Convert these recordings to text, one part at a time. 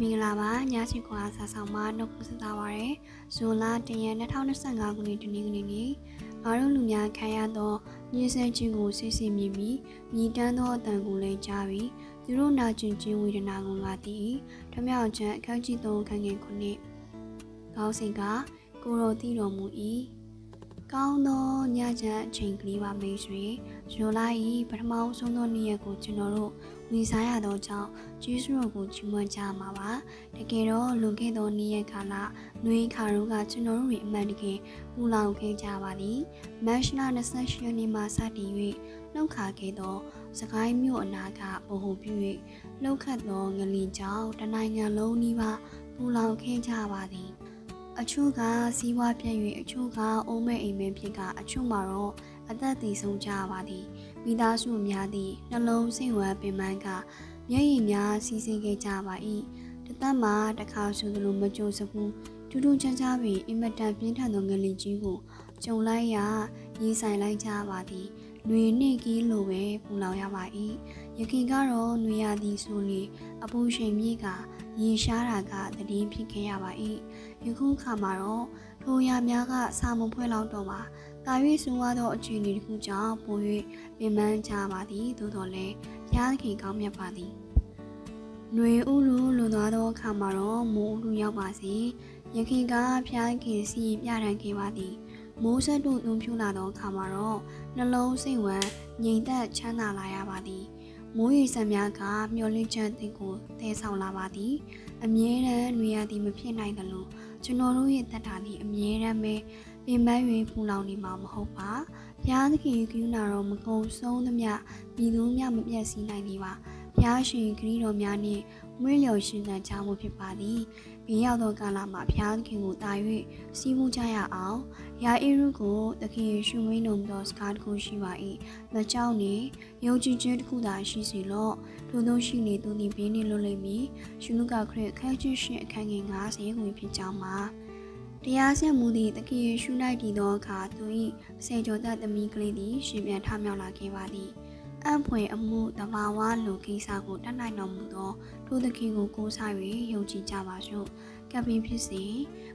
မင်္ဂလာပါညချစ်ကွာစာဆောင်မှာနှုတ်ဆက်သပါရယ်ဇွန်လတရက်2025ခုနှစ်ဒီနေ့ကနေ့နေ့ငါတို့လူများခံရသောညှင်းဆဲခြင်းကိုဆိတ်ဆိတ်မြည်ပြီးမြည်တမ်းသောအတန်ကိုလည်းကြားပြီးသူတို့နာကျင်ခြင်းဝေဒနာကိုငါသိ၏ထမြောက်ချက်အခန်းကြီး3ခန်းငယ်ခုနှစ်ကောင်းစဉ်ကကိုရောသိတော်မူ၏ ကောင်းသောညချမ်းအချိန်ကလေးပါမိတ်ဆွေဇွန်လ၏ပထမဆုံးသောနေ့ရက်ကိုကျွန်တော်တို့ဝင်စားရသောကြောင့်ဂျေဆုတော်ကိုချီးမွမ်းကြမှာပါတကယ်တော့လွန်ခဲ့သောနေ့ရက်ကာလနှွေးခါတို့ကကျွန်တော်တို့ရဲ့အမှန်တကယ်ပူလောင်ခဲ့ကြပါသည်မတ်လ28ရက်နေ့မှစတင်၍နှုတ်ခါခဲ့သောစကိုင်းမြို့အနာကဗဟိုပြု၍လှုပ်ခတ်သောငလင်ကြောင့်တနိုင်ငံလုံးနီးပါးပူလောင်ခဲ့ကြပါသည် အချို့ကစီးပွားပြည့်၍အချို့ကအိုးမဲ့အိမ်မဲဖြစ်ကအချို့မှာတော့အသက်သေဆုံးကြပါသည်မိသားစုများသည့်နှလုံးစိတ်ဝမ်းပင်ပန်းကမျက်ရည်များစီးဆင်းခဲ့ကြပါ၏တသက်မှာတစ်ခါဆိုသလိုမကြုံစဘူး ထူးထူးခြားခြားပင်အင်မတန်ပြင်းထန်သောငလင်ကြီးကိုကြုံလိုက်ရာရင်ဆိုင်လိုက်ကြပါသည်။နှွေနှင့်ကီးလိုပဲပူလောင်ရပါ၏။ယခင်ကတော့နှွေရသည်ဆိုလေအပူချိန်မြင့်ကရေရှားတာကတည်င်းဖြစ်ခဲ့ရပါ၏။ယခုအခါမှာတော့ထိုရာများကစာမဖွဲလောက်တော့မှာကာ၍ဆူဝါသောအခြေအနေတစ်ခုကြောင့်ပုံ၍ပင်ပန်းကြပါသည်သို့တော်လည်းဘုရားခင်ကောင်းမြတ်ပါသည်။နှွေဥလူလွန်သွားသောအခါမှာတော့မိုးဥလူရောက်ပါစေ။ ယခင်ကဘုရားသခင်စီပြတန်ခဲ့ပါသည်မိုးဆက်တို့သွန်ဖြူလာသောအခါမှာတော့နှလုံးစိတ်ဝမ်းငြိမ်သက်ချမ်းသာလာရပါသည်မိုးရေစံများကမျောလင့်ချက်တင်ကိုတည်ဆောင်လာပါသည်အမြဲတမ်းနှွေရသည်မဖြစ်နိုင်သလိုကျွန်တော်တို့ရဲ့တက်တာသည်အမြဲတမ်းပဲပင်ပန်း၍ပူလောင်နေမှာမဟုတ်ပါဘုရားသခင်ကရုဏာတော်မကုံဆုံးသမျှပြည်သူများမပြတ်စည်းနိုင်သေးပါ ဘုရားရှင်ဂရုတော်များနှင့်မွေးလျော်ရှင်သန်ကြမှုဖြစ်ပါသည်ဘေးရောက်သောကာလမှာဘုရားသခင်ကိုတာ၍စီးမှုကြရအောင်ယာအေရုကိုသခင်ယေရှုမင်းတော်သောစကားတစ်ခုရှိပါ၏မကြောက်နေယုံကြည်ခြင်းတစ်ခုသာရှိစီလော့ထို့သောရှိနေသူသည်ဘေးနှင့်လွတ်လိမ့်မည်ရှင်လူကခရစ်အခန်းကြီးရှင်အခန်းငယ်90ကိုဖြစ်ကြောင်းမှာတရားဆက်မှုသည့်သခင်ယေရှု၌တည်သောအခါသူ၏စေကျော်သက်သမီးကလေးသည်ရှင်ပြန်ထမြောက်လာခဲ့ပါသည် အံ့ဖွယ်အမှုတဘာဝလိုကိစ္စကိုတတ်နိုင်တော်မူသောထိုသခင်ကိုကိုးစား၍ယုံကြည်ကြပါစို့ကပ်ပင်းဖြစ်စေ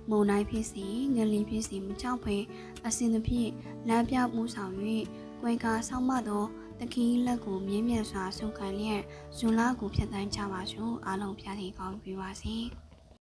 မုံတိုင်းဖြစ်စေငလီဖြစ်စေမကြောက်ဘဲအစဉ်သဖြင့်လမ်းပြမှုဆောင်၍ကွယ်ကာဆောင်းမသောတခင်လက်ကိုမြင်းမြတ်စွာဆုပ်ကန်လျက်ဇွန်လကိုဖြတ်တန်းကြပါစို့အားလုံးဖျားထီကောင်းပြပါစေ။